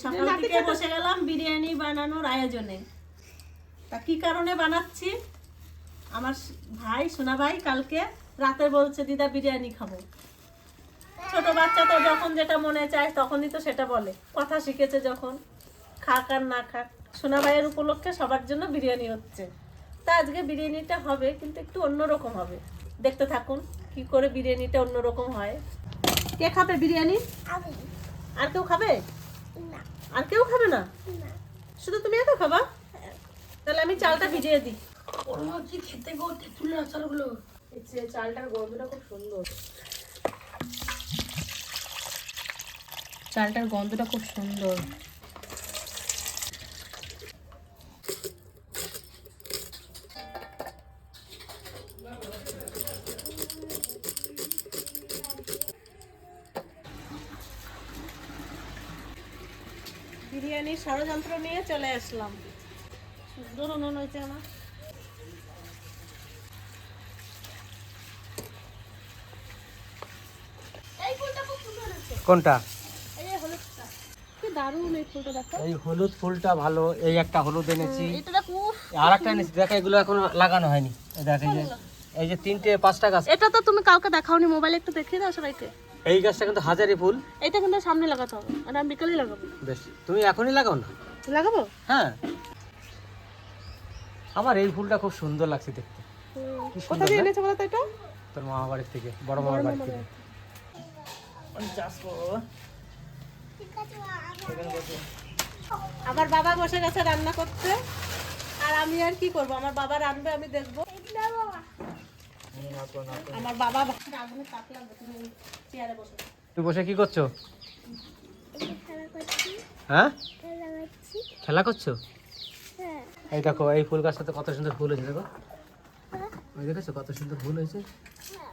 সকাল থেকে বসে গেলাম বিরিয়ানি বানানোর আয়োজনে। তা কি কারণে বানাচ্ছি? আমার ভাই সোনা ভাই কালকে রাতে বলছে দিদা বিরিয়ানি খাব। ছোট বাচ্চা তো যখন যেটা মনে চায় তখনই তো সেটা বলে। কথা শিখেছে যখন খাক আর না খাক। সোনা ভাইয়ের উপলক্ষে সবার জন্য বিরিয়ানি হচ্ছে। তা আজকে বিরিয়ানিটা হবে কিন্তু একটু অন্যরকম হবে। দেখতে থাকুন কি করে বিরিয়ানিটা অন্যরকম হয়। কে খাবে বিরিয়ানি? আর কেউ খাবে? আর কেউ খাবে না? শুধু তুমি এত খাবা? তাহলে আমি চালটা ভিজিয়ে দিই। ওরা কি খেতে গো? তেঁতুলের আচারগুলো। এই চালটার গন্ধটা খুব সুন্দর। চালটার গন্ধটা খুব সুন্দর। ষড়যন্ত্র নিয়ে চলে আসলাম। সুন্দর উনুন হয়েছে আমার। কোনটা? এই হলুদ ফুলটা ভালো এই একটা হলুদ এনেছি। আর একটা এনেছি দেখ এগুলো এখন লাগানো হয়নি। দেখ এই যে তিনটে পাঁচটা গাছ। এটা তো তুমি কাউকে দেখাওনি মোবাইলে একটু দেখিয়ে দাও সবাইকে। এই গাছটা কিন্তু হাজারি ফুল। এটা কিন্তু সামনে লাগাতে হবে আর আমি বিকালেই লাগাবো। বেশ তুমি এখনই লাগাও না? লাগাবো? হ্যাঁ। আমার এই ফুলটা খুব সুন্দর লাগছে দেখতে। কোথা না? এনেছো বলো তো এটা? তোর মামা বাড়ির থেকে বড় মামার বাড়ি থেকে আমার বাবা বসে গেছে রান্না করতে আর আমি আর কি করব? আমার বাবা রান্নাবে আমি দেখব। আমার বাবা আগুনে তাপ লাগবে তুমি চেয়ারে বসে তুই বসে কি করছ? হ্যাঁ? খেলা করছ? এই দেখো এই ফুল গাছটাতে কত সুন্দর ফুল হয়েছে দেখো। ওই দেখেছ কত সুন্দর ফুল হয়েছে? হ্যাঁ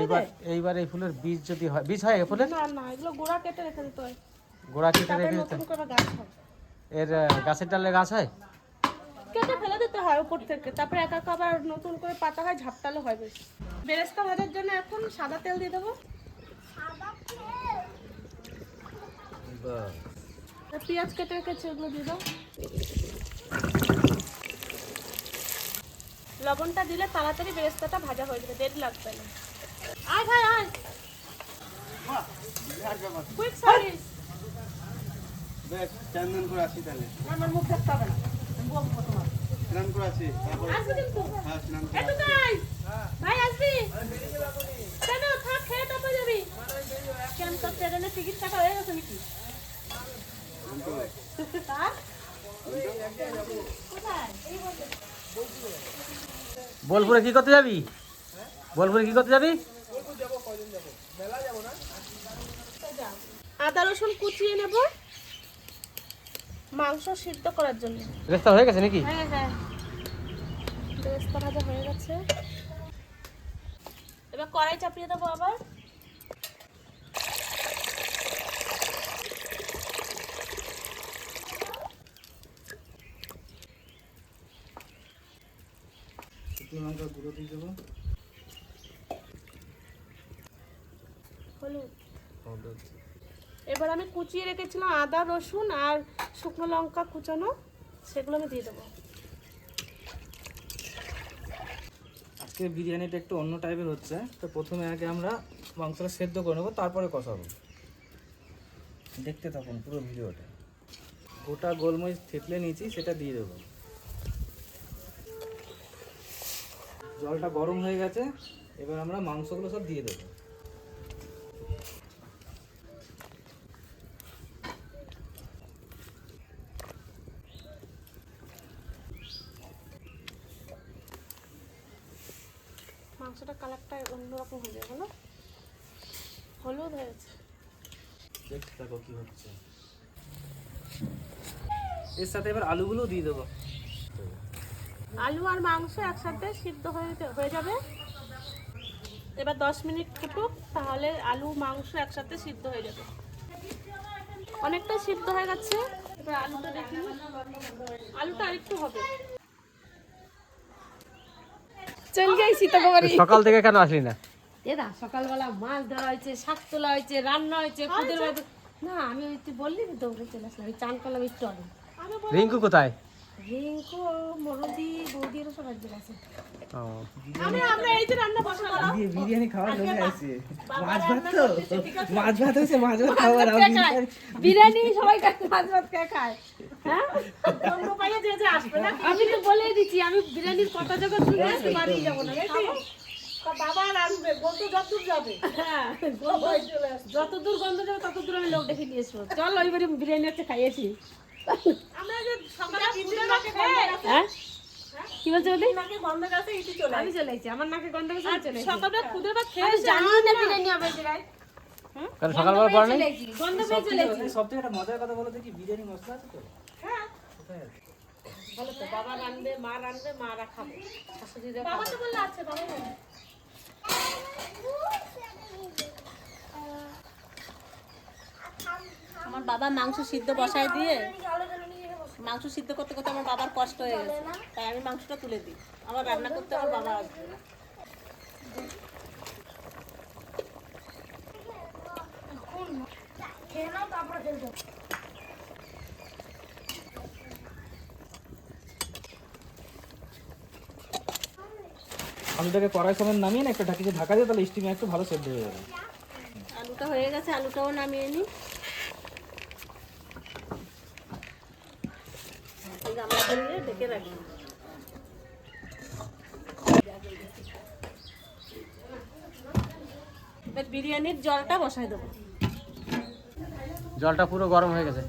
এইবার এইবার এই ফুলের বীজ যদি হয় বীজ হয় এই ফুলের? না না এগুলো গোড়া কেটে রেখে দিতে হয়। গোড়া কেটে রেখে দিতে হয়। এর গাছের ডালে গাছ হয়? কেটে ফেলে দিতে হয় উপর থেকে। তারপরে একা একা আবার নতুন করে পাতা হয় ঝাপটালো হয় বেশ। বেরেস্তা ভাজার জন্য এখন সাদা তেল দিয়ে দেবো। পেঁয়াজ কেটে রেখেছি ওগুলো দিয়ে দাও। লবণটা দিলে তাড়াতাড়ি বেরেস্তাটা ভাজা হয়ে যাবে দেরি লাগবে না। আয় ভাই আয়। কুইক সার্ভিস বেশ করে আসি তাহলে। আমার মুখ দেখতে হবে না। আমি বলব তোমার স্নান করে আসি তারপর আসবে কিন্তু। হ্যাঁ স্নান করে এত তাই? ভাই আসবি? কেন? থাক খেয়ে তারপর যাবি। কেন তোর ট্রেনের টিকিট কাটা হয়ে গেছে নাকি? হ্যাঁ? বোলপুরে কি করতে যাবি? বোলপুরে কি করতে যাবি? আদা রসুন কুচিয়ে নেব। মাংস সিদ্ধ করার জন্য। রেস্তা হয়ে গেছে নাকি? হ্যাঁ হ্যাঁ। বেরেস্তা ভাজা হয়ে গেছে। এবার কড়াই চাপিয়ে দেবো আবার। লঙ্কা গুঁড়ো দিয়ে দেবো। হলুদ। এবার আমি কুচিয়ে রেখেছিলাম আদা, রসুন আর শুকনো লঙ্কা কুচানো, সেগুলো আমি দিয়ে দেবো। আজকে বিরিয়ানিটা একটু অন্য টাইপের হচ্ছে, তো প্রথমে আগে আমরা মাংসটা সেদ্ধ করে নেব, তারপরে কষাবো। দেখতে থাকুন পুরো ভিডিওটা। গোটা গোলমরিচ থেতলে নিয়েছি, সেটা দিয়ে দেবো। জলটা গরম হয়ে গেছে, এবার আমরা মাংসগুলো সব দিয়ে দেবো মাংসটা কালারটা অন্যরকম হয়ে যাবে না হলুদ হয়েছে দেখতে থাকো কি হচ্ছে। এর সাথে এবার আলুগুলো দিয়ে দেবো। আলু আর মাংস একসাথে সিদ্ধ হয়ে হয়ে যাবে। এবার দশ মিনিট ফুটুক তাহলে আলু মাংস একসাথে সিদ্ধ হয়ে যাবে। অনেকটা সিদ্ধ হয়ে গেছে। এবার আলুটা দেখি। আলুটা আরেকটু হবে। চল তোকে সকাল থেকে কেন আসলি না? এদা সকালবেলা মাছ ধরা হয়েছে শাক তোলা হয়েছে রান্না হয়েছে খুদের না আমি ওই তুই বললি তো দৌড়ে চলে আসলাম আমি চান করলাম একটু আগে। রিঙ্কু কোথায়? রিঙ্কু মরদি বৌদি এরা সব আছে আমি আমরা এই যে রান্না বসালাম দিয়ে বিরিয়ানি খাওয়ার লোভে আছে মাছ ভাত তো? মাছ ভাত হয়েছে মাছ ভাত খাওয়ার বিরিয়ানি সবাই মাছ ভাত কে খায়? হ্যাঁ? আমি তো বলেই দিচ্ছি আমি বিরিয়ানির কথা যখন শুনে আসছি বাড়ি যাব না বাবা রাখবে গন্ধ যতদূর যাবে। হ্যাঁ, সবাই চলে আসবে। যত দূর গন্ধ যাবে তত দূর আমি লোক ডেকে নিয়ে আসব চল ওই বিরিয়ানি হচ্ছে খাইয়েছি। আমরা যে সকালে টিফিন নাকে গন্ধ গেছে। হ্যাঁ? কি বলছো বলি? নাকে গন্ধ গেছে ইটি চলে আমি চলে এসেছি আমার নাকে গন্ধ গেছে চলে সকালে খুদে ভাত আমি জানি না বিরিয়ানি হবে এই জায়গায় কারণ সকালবেলা পড়া নেই গন্ধ পেয়ে চলে এসেছি। সব একটা মজার কথা বলো দেখি বিরিয়ানি মশলা আছে তো? বলো তো বাবা রানবে মা রানবে মারা খাবে। শাশুড়িরা বাবা খাবে। তো বললে আছে বাবা। আমার বাবা মাংস সিদ্ধ বসায় দিয়ে মাংস সিদ্ধ করতে করতে আমার বাবার কষ্ট হয়ে গেছে। তাই আমি মাংসটা তুলে দিই। আমার রান্না করতে আমার বাবা আসবে আলুটাকে কড়াই সময় নামিয়ে না একটা ঢাকিতে ঢাকা দিয়ে তাহলে স্টিমে একটু ভালো সেদ্ধ হয়ে যাবে। আলুটা হয়ে গেছে আলুটাও নামিয়ে নিই। ঢেকে রাখি এবার বিরিয়ানির জলটা বসাই দেবো। জলটা পুরো গরম হয়ে গেছে।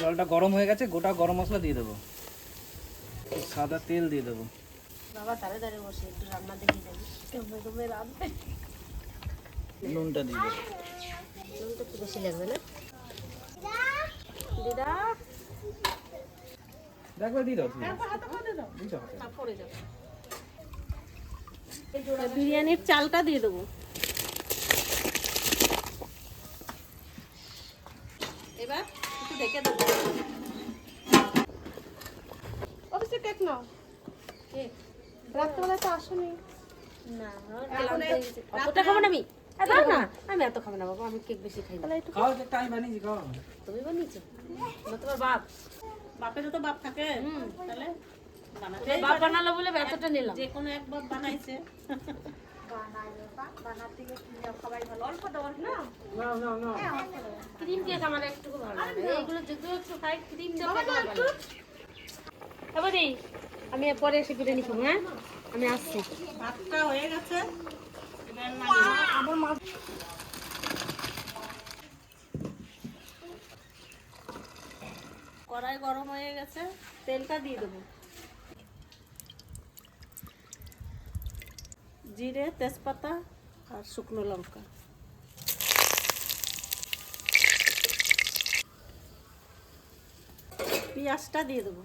জলটা গরম হয়ে গেছে গোটা গরম মশলা দিয়ে দেবো। সাদা তেল দিয়ে দেবো। বাবা দাঁড়ে দাঁড়িয়ে বসে একটু রান্না দেখে যাবি। কেমন কেমন রান্না। নুনটা দিয়ে দেবো। নুনটা একটু বেশি লাগবে না? দিদা? দিয়ে দাও। বিরিয়ানির চালটা দিয়ে দেবো। এবার একটু ঢেকে দেবো অবশ্যই কেক নাও? রাত্রেবেলা তো আসুনি। না অতটা খাব না আমি। না। আমি এত খাব না বাবা আমি কেক বেশি খাই না। খাও কেকটা আমি বানিয়েছি খাও। তুমি বানিয়েছো? না তোমার বাপ। বাপেরও তো বাপ থাকে। তাহলে বাপ বানালো বলে এতটা নিলাম। যে কোনো এক বাপ বানাইছে। ক্রিম কেক আমার একটু ভালো লাগে। এইগুলো যেগুলো একটু খাই ক্রিম দিয়ে আমি পরে এসে বিরিয়ানি খাব হ্যাঁ? আমি আসছি। ভাতটা হয়ে গেছে। নামিয়ে দেবো। কড়াই গরম হয়ে গেছে, তেলটা দিয়ে দেবো। জিরে, তেজপাতা আর শুকনো লঙ্কা। পেঁয়াজটা দিয়ে দেবো।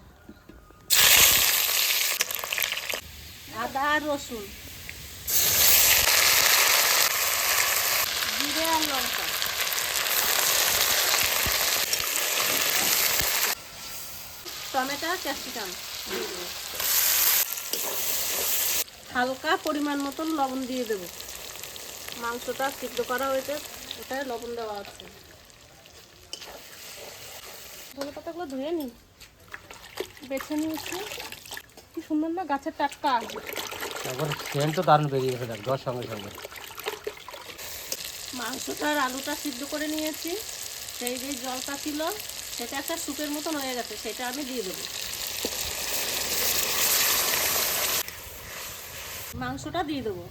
আদা রসুন। জিরে আর লঙ্কা। Tomato capsicum. হালকা পরিমাণ মতন লবণ দিয়ে দেবো। মাংসটা সিদ্ধ করা হয়েছে ওটায় লবণ দেওয়া আছে। ধনে পাতাগুলো ধুয়ে নিই। বেছে নিয়েছি। কি সুন্দর না গাছের টাটকা। এখন সেন্ট তো দারুণ বেরিয়ে গেছে দেখ দশ সঙ্গে সঙ্গে। মাংসটা আর আলুটা সিদ্ধ করে নিয়েছি। সেই যে জলটা ছিল সেটা একটা স্যুপের মতন হয়ে গেছে সেটা আমি দিয়ে দেবো। মাংসটা দিয়ে দেবো।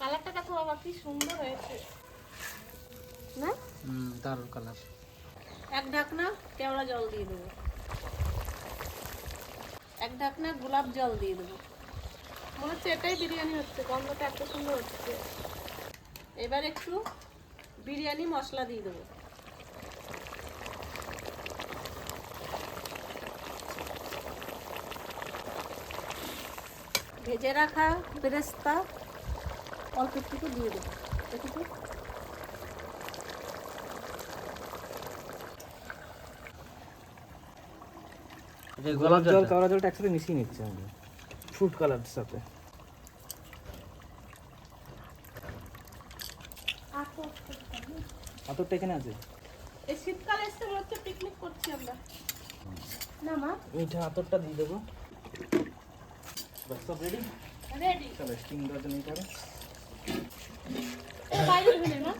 কালারটা দেখো বাবা কি সুন্দর হয়েছে। না? হুম দারুণ কালার। এক ঢাকনা কেওড়া জল দিয়ে দেবো। এক ঢাকনা গোলাপ জল দিয়ে দেবো। মনে হচ্ছে এটাই বিরিয়ানি হচ্ছে, গন্ধটা এত সুন্দর হচ্ছে। এবার একটু বিরিয়ানি মশলা দিয়ে দেবো। ভেজে রাখা বেরেস্তা অল্প একটু দিয়ে দেবো। একটু গোলাপ গোলাপ জল কাওড়া জলটা একসাথে মিশিয়ে নিচ্ছে আমরা। ফুড কালার সাথে। আতরটা এখানে আছে? এই শীতকালে এসে মনে হচ্ছে পিকনিক করছি আমরা। না মা? মিঠা আতরটা দিয়ে দেবো। বাস সব রেডি রেডি চলো দেওয়ার জন্য এই করে বাইরে ধুলে না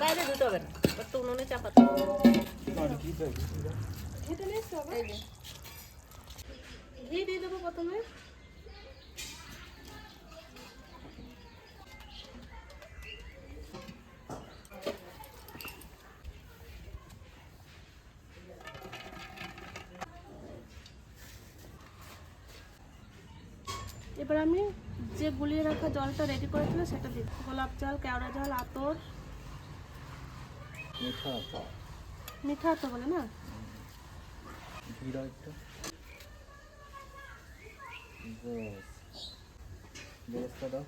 বাইরে ধুতে হবে না। একটু উনুনে চাপাতে হবে। কি চাই ঘেটে নিয়ে আবার? এই প্রথমে? এবার আমি যে গুলিয়ে রাখা জলটা রেডি করেছিল সেটা দিই গোলাপ জল কেওড়া জল আতর। মিঠা আতর। মিঠা আতর বলে না? ঘি ব্যাস বেরেস্তা দাও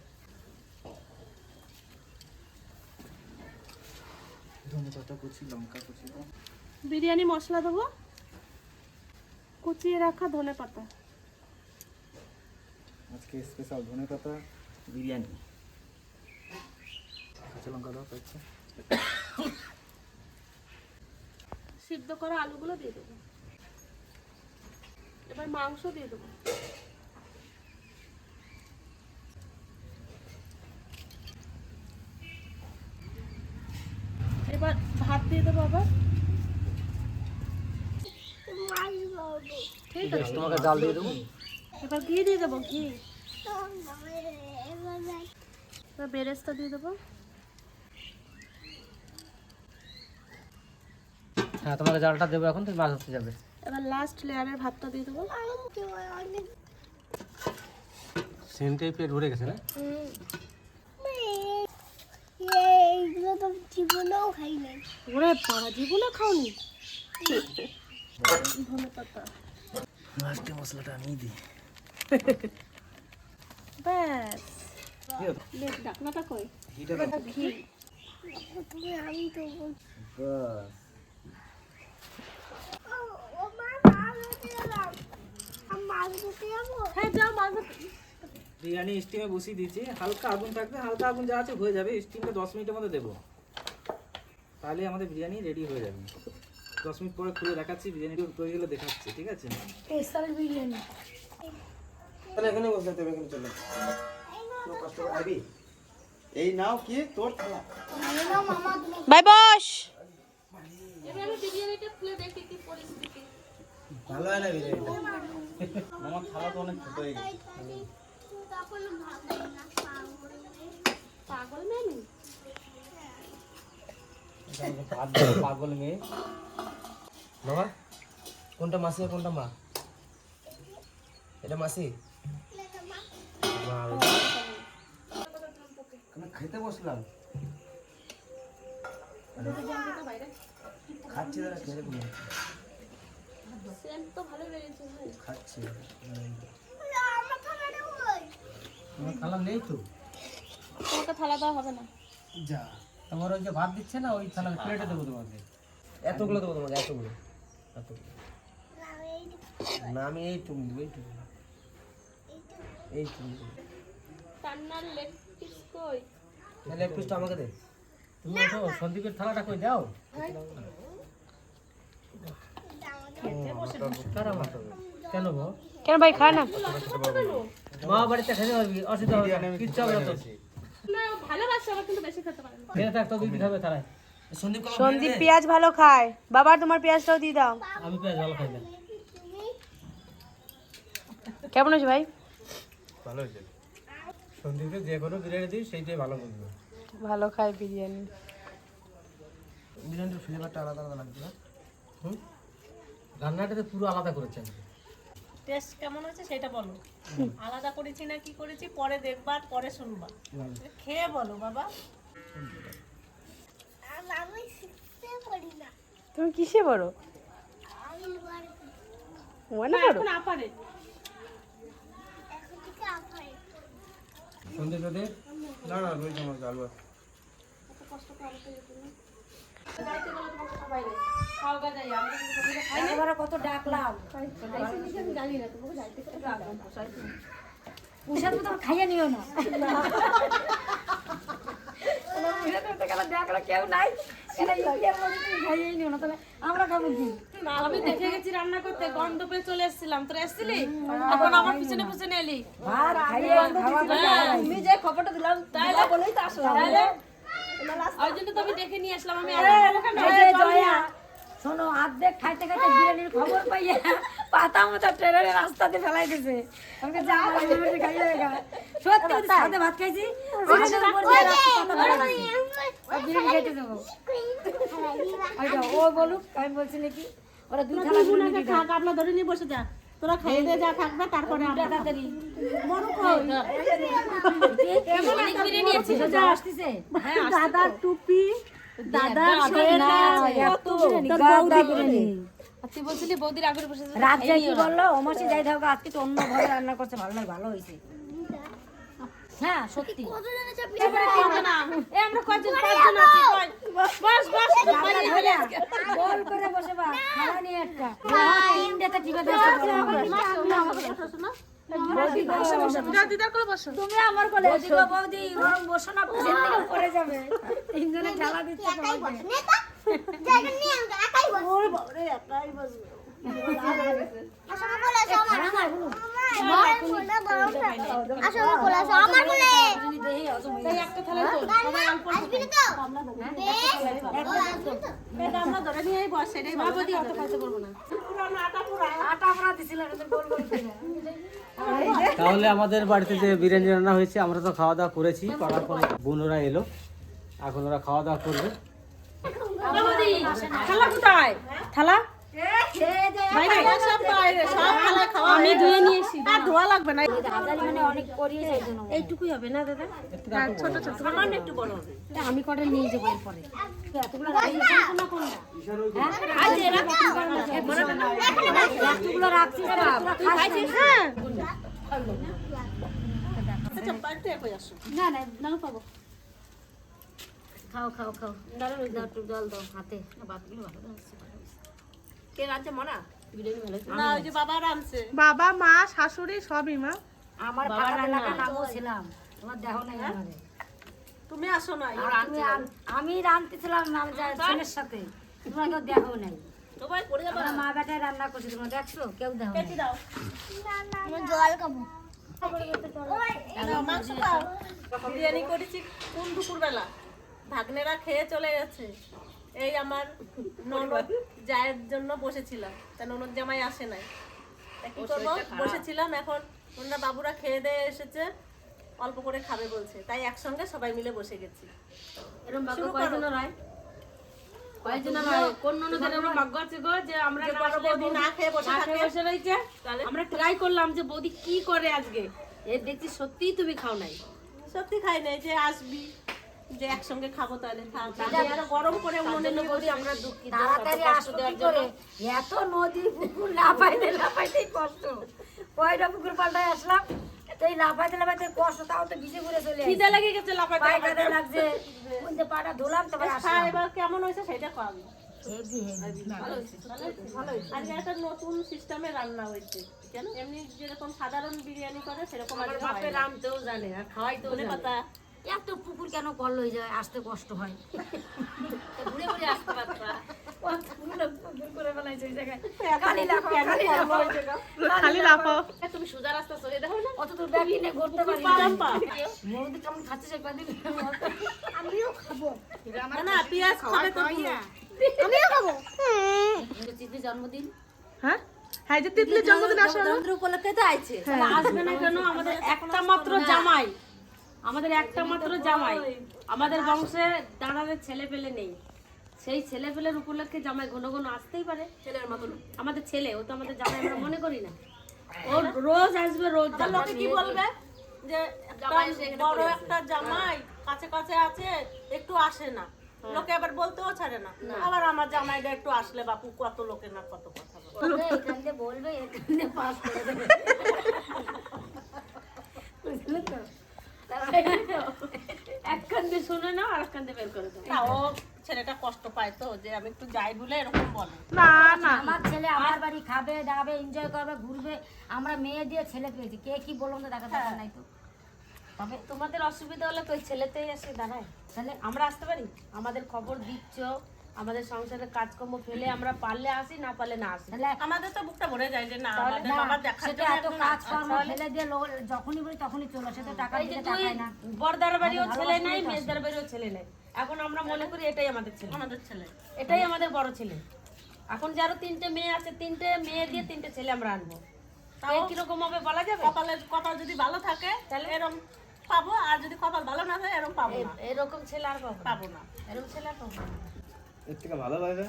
ধনে পাতা কুচি লঙ্কা কুচি বিরিয়ানি মশলা দেবো। কুচিয়ে রাখা ধনে পাতা। আজকে স্পেশাল ধনে পাতা বিরিয়ানি। কাঁচা লঙ্কা দাও পাচ্ছে সিদ্ধ করা আলুগুলো দিয়ে দেবো। এবার মাংস দিয়ে দেবো এবার ভাত দিয়ে দেবো আবার ঠিক আছে তোমাকে জাল দিয়ে দেবো। এবার ঘি দিয়ে দেবো ঘি? এবার বেরেস্তা দিয়ে দেবো। হ্যাঁ তোমাকে জালটা দেবো এখন তুমি মাছ ধরতে যাবে। এবার লাস্ট লেয়ারের ভাতটা দিয়ে দেবো। সেন্টে পেট ভরে গেছে না? ওরে পাড়া জীবনে খাওনি। ধনে পাতা। লাস্টে মশলাটা আমি দিই ব্যাস ঢাকনাটা কই ঘি হ্যাঁ বিরিয়ানি স্টিমে বসিয়ে দিয়েছি। হালকা আগুন থাকবে হালকা আগুন যা আছে হয়ে যাবে। স্টিমটা দশ মিনিটের মধ্যে দেবো। তাহলে আমাদের বিরিয়ানি রেডি হয়ে যাবে। দশ মিনিট পরে খুলে দেখাচ্ছি বিরিয়ানিটা তৈরি হলে দেখাচ্ছি ঠিক আছে? স্পেশাল বিরিয়ানি। তাহলে এখানে বসে তুমি এখানে চলে কষ্ট এই নাও কি তোর থালা। বাই বস। ভালো হয় না বিরিয়ানিটা? আমার থালা তো অনেক ছোট হয়ে গেছে। পাগল পাগল মেয়ে। বাবা কোনটা মাসি আর কোনটা মা? এটা মাসি? আমি খেতে বসলাম? খাচ্ছি দাদা খেতে তো ভালো বেরিয়েছে খাচ্ছি। তোমার খালা নেই তো? তোমাকে থালা দেওয়া হবে না যা। তোমার ওই যে ভাত দিচ্ছে না ওই থালা প্লেটে দেবো তোমাকে। এতগুলো দেবো তোমাকে এতগুলো। না আমি এইটুকু দেবো এইটুকু এইটুকু রান্নার লেগ পিস কই তাহলে পিসটা আমাকে দে তুমি ওঠো সন্দীপের থালাটা কই দাও কেন গো কেন ভাই খা না? মা বাড়িতে খেতে পারবি অসুবিধা হবে না। কিচ্ছু হবে না তো ভালোবাসে আমার কিন্তু বেশি খেতে পারে না। থাক তো দুই দিন খাবে তারাই। সন্দীপ সন্দীপ পেঁয়াজ ভালো খায়। বাবা তোমার পেঁয়াজটাও দিয়ে দাও। আমি পেঁয়াজ ভালো খাই না। কেমন আছে ভাই? ভালো হয়েছে। সন্দীপকে যে কোনো বিরিয়ানি দিই সেইটাই ভালো বুঝবে ভালো খায় বিরিয়ানি। বিরিয়ানির ফ্লেভারটা আলাদা আলাদা লাগবে না? হুম? রান্নাটাতে পুরো আলাদা করেছেন টেস্ট কেমন হয়েছে সেটা বলো। আলাদা করেছি না কি করেছি পরে দেখবা পরে শুনবা। খেয়ে বলো বাবা। তুমি কিসে বড় ওয়ানে আপারে। আছে। কত ডাকলাম। মতো খাইয়ে নিও না। কেউ নাই। আমরা খাব কি? আমি দেখে গেছি রান্না করতে গন্ধ পেয়ে চলে এসেছিলাম। তোরা এসেছিলি? এখন আমার পিছনে পিছনে এলি। ভাত খাইয়ে তুমি যে খবরটা দিলাম। তাইলে বলেই তো আসলাম। ওই জন্য তো আমি দেখে নিয়ে আসলাম আমি জয়া। শোনো অর্ধেক খাইতে খাইতে বিরিয়ানির খবর পাইয়া পাতা মতো ট্রেনের রাস্তাতে ফেলাই দিছে আমাকে যা খাইয়ে দেখা সত্যি ওদের সাথে ভাত খাইছি বিরিয়ানি ও বলুক আমি বলছি নাকি ওরা দুই থালা বিরিয়ানি। থাক আপনার ধরে নিয়ে বসে যা তোরা খাইয়ে দিয়ে যা থাকবে তারপরে আমরা তাড়াতাড়ি মরু কই? অনেক বিরিয়ানি আছে যা আসতেছে দাদার টুপি তুই বলছিলি বৌদির আগুনে বসে রাত যায় কি বলল ওমাসি যাই থাকো আজকে তো অন্য ঘরে রান্না করছে ভালো লাগে ভালো হয়েছে হ্যাঁ সত্যি আমরা কয়জন পাঁচজন আছি কয় বস বস রান্না করে বসে বা খাওয়া নিয়ে একটা দিদার করে বসো তুমি আমার কোলে গো বৌদি বরং বসো না পিছন থেকে পড়ে যাবে তিনজনে ঠেলা একাই বসবে। তাহলে আমাদের বাড়িতে যে বিরিয়ানি রান্না হয়েছে, আমরা তো খাওয়া দাওয়া করেছি। করার পরে বোনরা এলো। এখন ওরা খাওয়া দাওয়া করবে। থালা কোথায়? থালা? বাইরে, সব বাইরে, সব খালায় খাওয়া। আমি ধুয়ে গেছে। আর ধোয়া লাগবে না। মানে অনেক এইটুকুই হবে না দাদা? ছোট ছোট। সামান্য একটু বড় হবে আমি কটা নিয়ে যাব এরপরে? এতগুলো রাখছি? কোনটা কোনটা? হ্যাঁ? তুই খাইছিস? হ্যাঁ। আচ্ছা না না না পাবো। খাও খাও খাও। দাও দাও একটু জল দাও হাতে। ভালো কে রাঁধছে মনা? না ওই যে বাবা রাঁধছে। বাবা মা শাশুড়ি সবই মা। আমার নামও ছিলাম। তোমার দেহ নাই আমারে তুমি আসো না আম- আমি রাঁধতেছিলাম আমার ছেলের সাথে। তোমার কেউ দেহ নাই। সবাই পড়ে যাবে আমরা মা বেটায় রান্না করছি তোমরা দেখছ? কেউ দেহ মাংস দাও। বিরিয়ানি করেছি কোন দুপুর বেলা ভাগ্নেরা খেয়ে চলে গেছে। এই আমার ননদ জায়ের জন্য বসেছিলাম। তা ননদ জামাই আসে নাই। তা কি করব? বসেছিলাম এখন। ওনারা বাবুরা খেয়ে দিয়ে এসেছে। অল্প করে খাবে বলছে। তাই একসঙ্গে সবাই মিলে বসে গেছি। এরকম শুরু করো। কয়জনের কয়জনের কোন ননদের এরকম ভাগ্য আছে গো যে আমরা যে না বড় আসলে বৌদি না খেয়ে বসে না থাকে? খেয়ে বসে রয়েছে। আমরা ট্রাই করলাম যে বৌদি কি করে আজকে? এ দেখছি সত্যিই তুমি খাও নাই। সত্যি খাই নাই যে আসবি। যে একসঙ্গে খাব তাহলে। আরও গরম করে মনে নিয়ে বসে আমরা দুঃখিত তাড়াতাড়ি আসো করে এত নদী পুকুর লাফাইতে লাফাইতেই কষ্ট। কয়টা পুকুর পাল্টায় আসলাম এই লাফাইতে লাফাইতে কষ্ট তাও তো ভিজে ঘুরে চলে আসি। খিদে লেগে গেছে পায়ে লাগছে কোন যে পাটা ধুলাম তারপরে আসলাম। এবার কেমন হয়েছে সেটা খাওয়াবি হেভি হেভি। আজকে একটা নতুন সিস্টেমে রান্না হয়েছে কেন এমনি যেরকম সাধারণ বিরিয়ানি করে সেরকম আমার আজকে বাপে হয় না। রামতেও জানে আর খাওয়াইতেও জানে। এত পুকুর কেন কল হয়ে যায়? আসতে কষ্ট হয়। ঘুরে ঘুরে আসতে পারতা। তুমি সোজা রাস্তা চলে দেখো না? অত দূর ব্যাগ নিয়ে ঘুরতে পারি না কেমন খাচ্ছে সে কদিন? না না পেঁয়াজ খাবে তো পুরো। চিত্রির জন্মদিন। হ্যাঁ? হ্যাঁ যে তিতলির জন্মদিন আসো উপলক্ষে তো আইছে। আসবে না কেন? আমাদের একটা মাত্র জামাই। আমাদের একটা মাত্র জামাই। আমাদের বংশে দাঁড়ানোর ছেলে পেলে নেই। সেই ছেলে পেলের উপলক্ষে জামাই ঘন ঘন আসতেই পারে। ছেলের মতন। আমাদের ছেলে ও তো আমাদের জামাই আমরা মনে করি না। ও রোজ আসবে রোজ তা লোকে কি বলবে? যে বড় একটা জামাই কাছে কাছে আছে একটু আসে না। লোকে আবার বলতেও ছাড়ে না। আবার আমার জামাইটা একটু আসলে বাপু কত লোকের না কত কথা বলবে এখান দিয়ে পাস করে এক শুনে নাও আর এক বের করে দাও। না ও ছেলেটা কষ্ট পায় তো যে আমি একটু যাই বলে এরকম বলে। না না। আমার ছেলে আমার বাড়ি খাবে দাবে এনজয় করবে ঘুরবে। আমরা মেয়ে দিয়ে ছেলে পেয়েছি। কে কি বললাম তো দেখা দরকার নাই তো। তবে তোমাদের অসুবিধা হলে তো ছেলেতেই এসে দাঁড়ায়। তাহলে আমরা আসতে পারি? আমাদের খবর দিচ্ছ। আমাদের সংসারের কাজকর্ম ফেলে আমরা পারলে আসি না পারলে না আসি। আমাদের তো বুকটা ভরে যায় যে না আমাদের বাবা দেখার সেটা জন্য এত একজন কাজ কর্ম ফেলে দিয়ে যখনই বলি তখনই চলো সে তো টাকা তুই টাকায় না। বর্দার বাড়িও ছেলে নাই মেজদার বাড়িও ছেলে নাই। এখন আমরা মনে করি এটাই আমাদের ছেলে। আমাদের ছেলে। এটাই আমাদের বড় ছেলে। এখন যারও তিনটে মেয়ে আছে তিনটে মেয়ে দিয়ে তিনটে ছেলে আমরা আনব। তাও কীরকম হবে বলা যাবে? কপালে কপাল যদি ভালো থাকে তাহলে এরকম পাবো আর যদি কপাল ভালো না থাকে এরকম পাবো না। এরকম ছেলে আর পাবো না। পাবো না। এরকম ছেলে আর পাবো না। এর থেকে ভালো লাগে।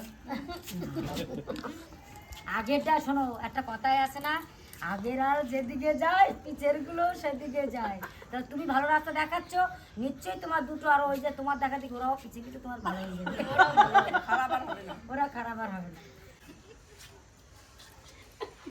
আগেরটা শোনো একটা কথাই আছে না আগের আর যেদিকে যায় পিচেরগুলো সেদিকে যায়। তা তুমি ভালো রাস্তা দেখাচ্ছ নিশ্চয়ই তোমার দুটো আর ওই যে তোমার দেখাতে ঘোরাও পিছিয়ে কিছু তোমার ভালো হয়ে যাবে খারাপ আর হবে না। ওরা খারাপ আর হবে না।